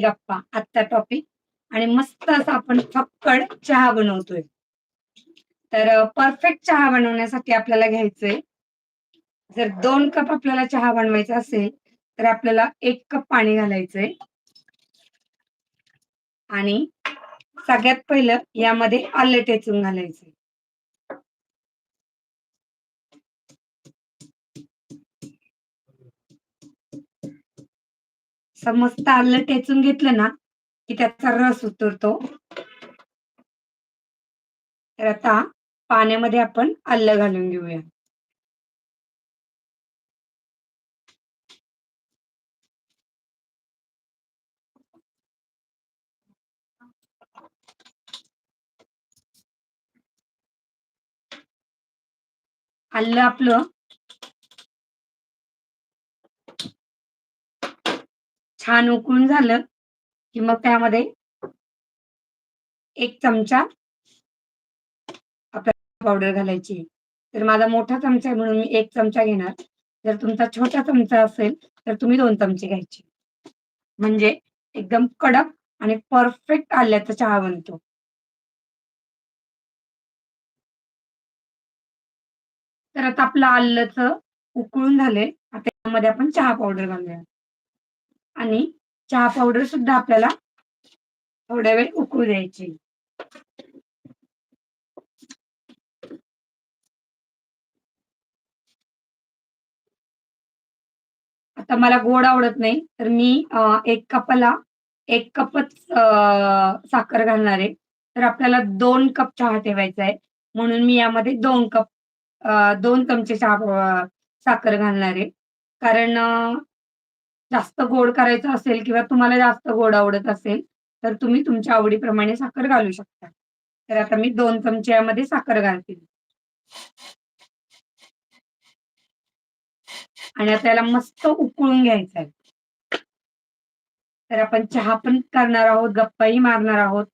गप्पा. आजचा टॉपिक आणि मस्त असा आपण फक्कड चहा बनवतोय. तर परफेक्ट चहा बनवण्यासाठी आपल्याला घ्यायचंय. जर दोन कप आपल्याला चहा बनवायचा असेल तर आपल्याला एक कप पाणी घालायचंय. आणि सगळ्यात पहिलं यामध्ये आलं टेचून घालायचंय. मस्त आलं टेचून घेतलं ना की त्याचा रस उतरतो. तर आता पाण्यामध्ये आपण आलं घालून घेऊया. आलं आपलं. छान उकळून झालं की मग त्यामध्ये एक चमचा आपल्याला पावडर घालायची तर माझा मोठा चमचा आहे म्हणून मी एक चमचा घेणार. जर तुमचा छोटा चमचा असेल तर तुम्ही दोन चमचे घ्यायचे. म्हणजे एकदम कडक आणि परफेक्ट आल्याचा चहा बनतो. तर आता आपलं आल्याचं उकळून झाले आता यामध्ये आपण चहा पावडर घालूया. आणि चहा पावडर सुद्धा आपल्याला थोड्या वेळ उकळू द्यायची. आता मला गोड आवडत नाही तर मी एक कपाला एक कपच साखर घालणार आहे. तर आपल्याला दोन कप चहा ठेवायचा आहे. म्हणून मी यामध्ये दोन कप दोन चमचे चहा साखर घालणार आहे. कारण जास्त गोड करायचं असेल किंवा तुम्हाला जास्त गोड आवडत असेल तर तुम्ही तुमच्या आवडीप्रमाणे साखर घालू शकता. तर आता मी दोन चमचे यामध्ये साखर घालते. आणि आता याला मस्त उकळून घ्यायचं आहे तर आपण चहा पण करणार आहोत गप्पाही मारणार आहोत.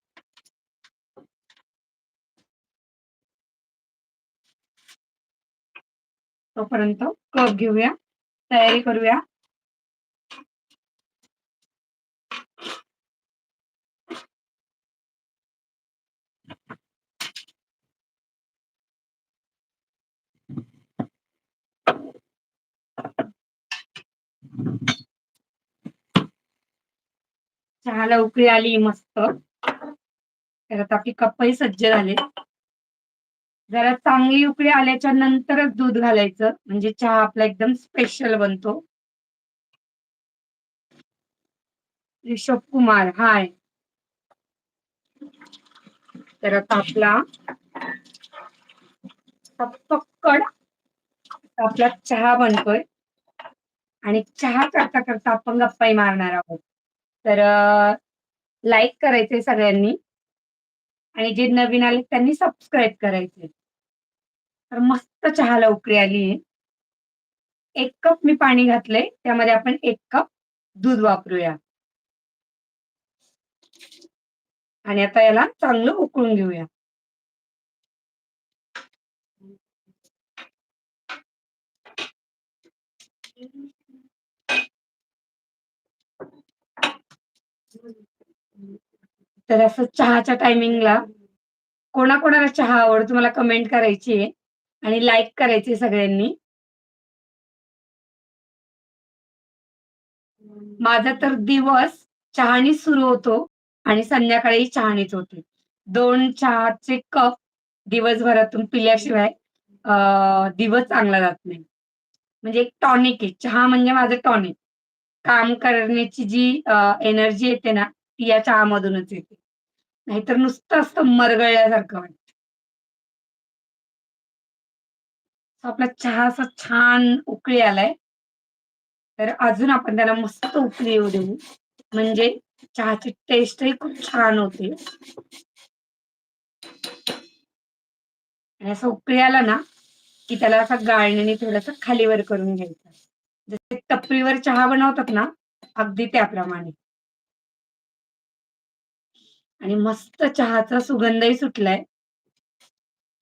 तोपर्यंत कप घेऊया तयारी करूया. चहाला उकळी आली मस्त. तर आपली कपही सज्ज झाले. जरा चांगली उकळी आल्याच्या नंतरच दूध घालायचं. म्हणजे चहा आपला एकदम स्पेशल बनतो. रिषभ कुमार हाय. तर आता आपला पक्कड आपला चहा बनतोय. आणि चहा करता करता आपण गप्पाही मारणार आहोत. तर लाईक करायचे सगळ्यांनी. आणि जे नवीन आले त्यांनी सबस्क्राईब करायचे तर मस्त चहाला उकळी आली एक कप मी पाणी घातलंय. त्यामध्ये आपण एक कप दूध वापरूया. आणि आता याला चांगलं उकळून घेऊया. तर असं चहाच्या टायमिंगला कोणाकोणाला चहा आवडतो मला कमेंट करायची आहे आणि लाईक करायचे सगळ्यांनी. माझा तर दिवस चहानी सुरू होतो आणि संध्याकाळी चहानीच होते. दोन चहाचे कप दिवसभरातून पिल्याशिवाय दिवस चांगला जात नाही. म्हणजे एक टॉनिक आहे. चहा म्हणजे माझं टॉनिक काम करण्याची जी एनर्जी येते ना ती या चहामधूनच येते. नाहीतर नुसतं असतं मरगळल्यासारखं वाटत. आपला चहा असा छान उकळी आलाय. तर अजून आपण त्याला मस्त उकळी येऊ देऊ. म्हणजे चहाची टेस्टही खूप छान होते. आणि असं उकळी आला ना की त्याला असं गाळण्याने थोडस खालीवर करून घ्यायचं. जसे टपरीवर चहा बनवतात ना अगदी त्याप्रमाणे. आणि मस्त चहाचा सुगंधही सुटलाय.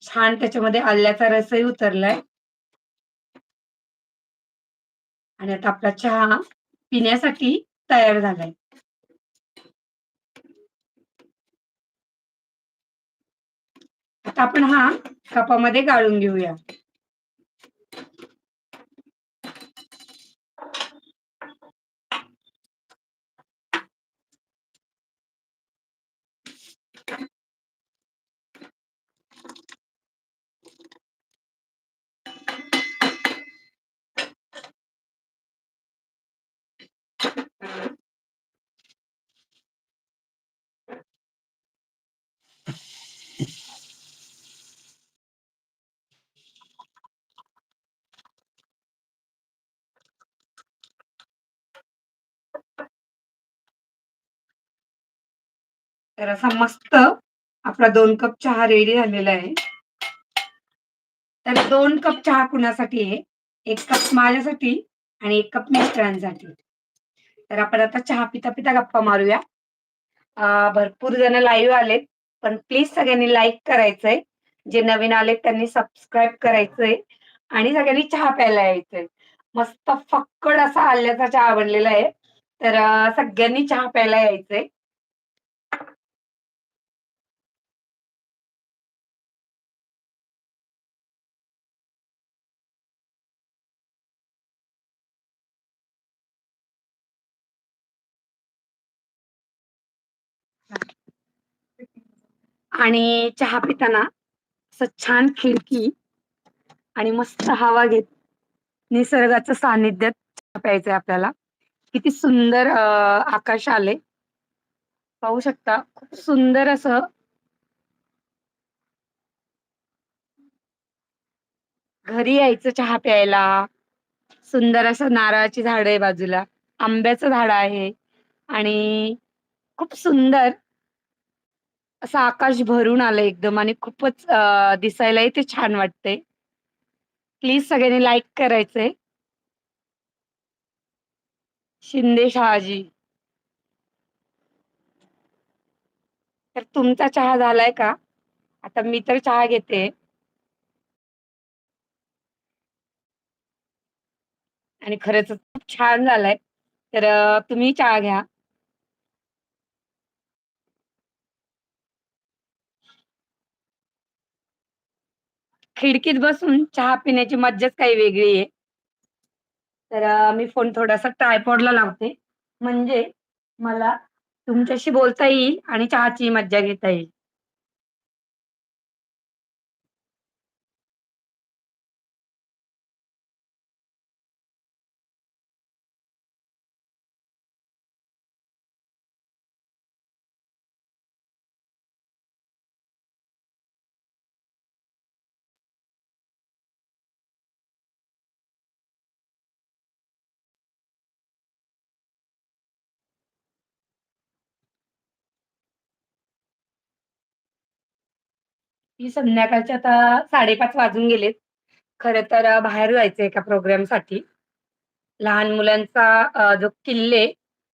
छान त्याच्यामध्ये आल्याचा रसही उतरलाय. आणि आता आपला चहा पिण्यासाठी तयार झालाय. आता आपण हा कपामध्ये गाळून घेऊया. तर असा मस्त आपला दोन कप चहा रेडी झालेला आहे. तर दोन कप चहा कुणासाठी आहे? एक कप माझ्यासाठी आणि एक कप मिस्टरांसाठी. तर आपण आता चहा पिता पिता गप्पा मारूया. भरपूर जण लाईव्ह आलेत पण प्लीज सगळ्यांनी लाईक करायचंय. जे नवीन आलेत त्यांनी सबस्क्राईब करायचंय आणि सगळ्यांनी चहा प्यायला यायचंय. मस्त फक्कड असा आल्याचा चहा बनलेला आहे. तर सगळ्यांनी चहा प्यायला यायचंय. आणि चहा पिताना असं छान खिडकी आणि मस्त हवा घेत निसर्गाचं सानिध्यात चहा प्यायचंय आपल्याला. किती सुंदर आकाश आले पाहू शकता खूप सुंदर असं घरी यायचं चहा प्यायला. सुंदर असं नारळाची झाड आहे बाजूला. आंब्याचं झाड आहे. आणि खूप सुंदर असं आकाश भरून आलं एकदम आणि खूपच दिसायलाही ते छान वाटते प्लीज सगळ्यांनी लाईक करायचंय. शिंदे शहाजी. तर तुमचा चहा झालाय का? आता मी तर चहा घेते. आणि खरंच खूप छान झालाय. तर तुम्ही चहा घ्या. खिडकीत बसून चहा पिण्याची मज्जाच काही वेगळी आहे. तर मी फोन थोडासा ट्रायपॉडला लावते. म्हणजे मला तुमच्याशी बोलता येईल आणि चहाची मज्जा घेता येईल. ही संध्याकाळचे आता साडेपाच वाजून गेलेत. खरं तर बाहेर जायचंय एका प्रोग्रामसाठी. लहान मुलांचा जो किल्ले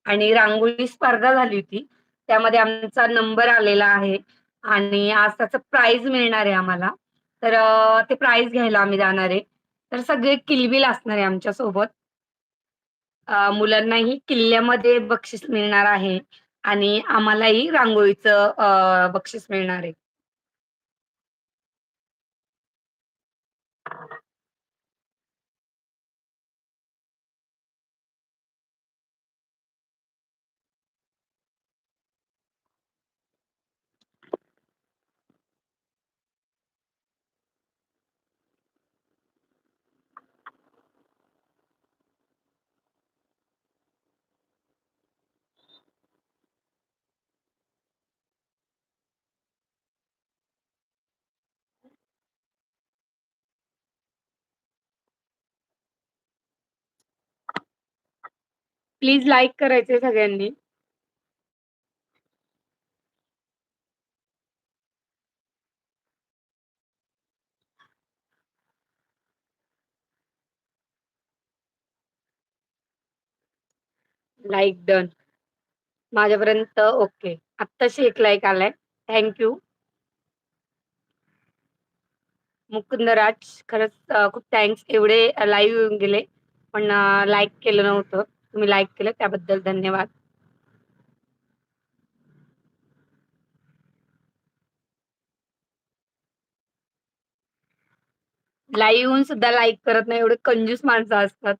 आणि रांगोळी स्पर्धा झाली होती त्यामध्ये आमचा नंबर आलेला आहे आणि आज त्याचं प्राइज मिळणार आहे आम्हाला. तर ते प्राइज घ्यायला आम्ही जाणार आहे. तर सगळे किलबिल असणार आहे आमच्यासोबत मुलांनाही किल्ल्यामध्ये बक्षीस मिळणार आहे आणि आम्हालाही रांगोळीचं बक्षीस मिळणार आहे. प्लीज लाईक करायचंय सगळ्यांनी. लाईक डन माझ्यापर्यंत ओके आत्ताशी एक लाईक आलाय. थँक यू मुकुंदराज खरंच खूप थँक्स एवढे लाईव्ह येऊन गेले. पण लाईक केलं नव्हतं. तुम्ही लाईक केलं त्याबद्दल धन्यवाद लाईव्ह येऊन सुद्धा लाईक करत नाही, एवढे कंजूस माणसं असतात.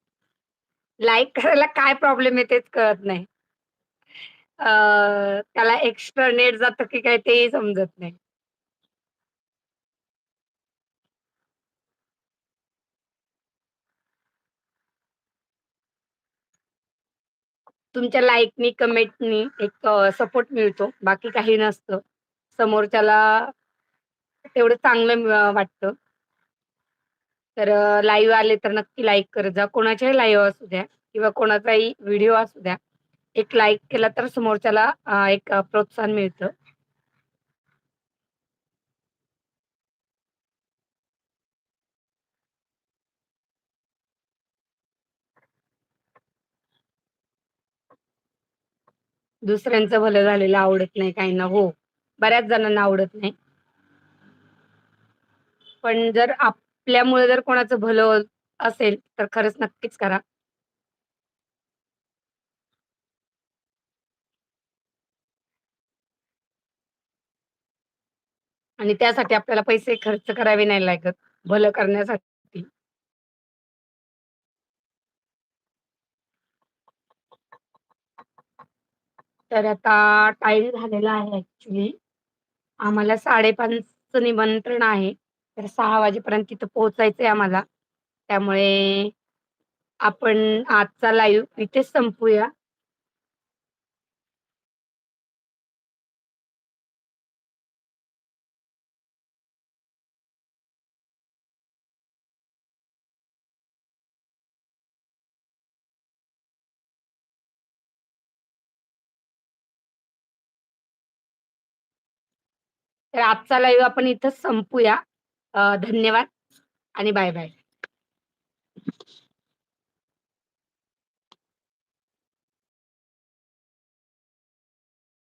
लाईक करायला काय प्रॉब्लेम आहे तेच कळत नाही. त्याला एक्स्ट्रा नेट जातं की काय तेही समजत नाही. तुमच्या लाईकनी कमेंटनी एक सपोर्ट मिळतो. बाकी काही नसतं. समोरच्याला तेवढं चांगलं वाटतं. तर लाईव्ह आले तर नक्की लाईक करत जा. कोणाच्याही लाईव्ह असू द्या किंवा कोणाचाही व्हिडिओ असू द्या. एक लाईक केला तर समोरच्याला एक प्रोत्साहन मिळतं. दुसऱ्यांचं भलं झालेलं आवडत नाही काहींना. हो, बऱ्याच जणांना आवडत नाही. पण जर आपल्यामुळे जर कोणाचं भलं असेल, तर खरंच नक्कीच करा. आणि त्यासाठी आपल्याला पैसे खर्च करावे नाही लागत, भलं करण्यासाठी. तर आता टाईम झालेला आहे ऍक्च्युली आम्हाला साडेपाच निमंत्रण आहे. तर सहा वाजेपर्यंत तिथं पोहोचायचंय आम्हाला. त्यामुळे आपण आजचा लाईव्ह इथेच संपूया तर आजचा लाईव्ह आपण इथं संपूया धन्यवाद आणि बाय-बाय.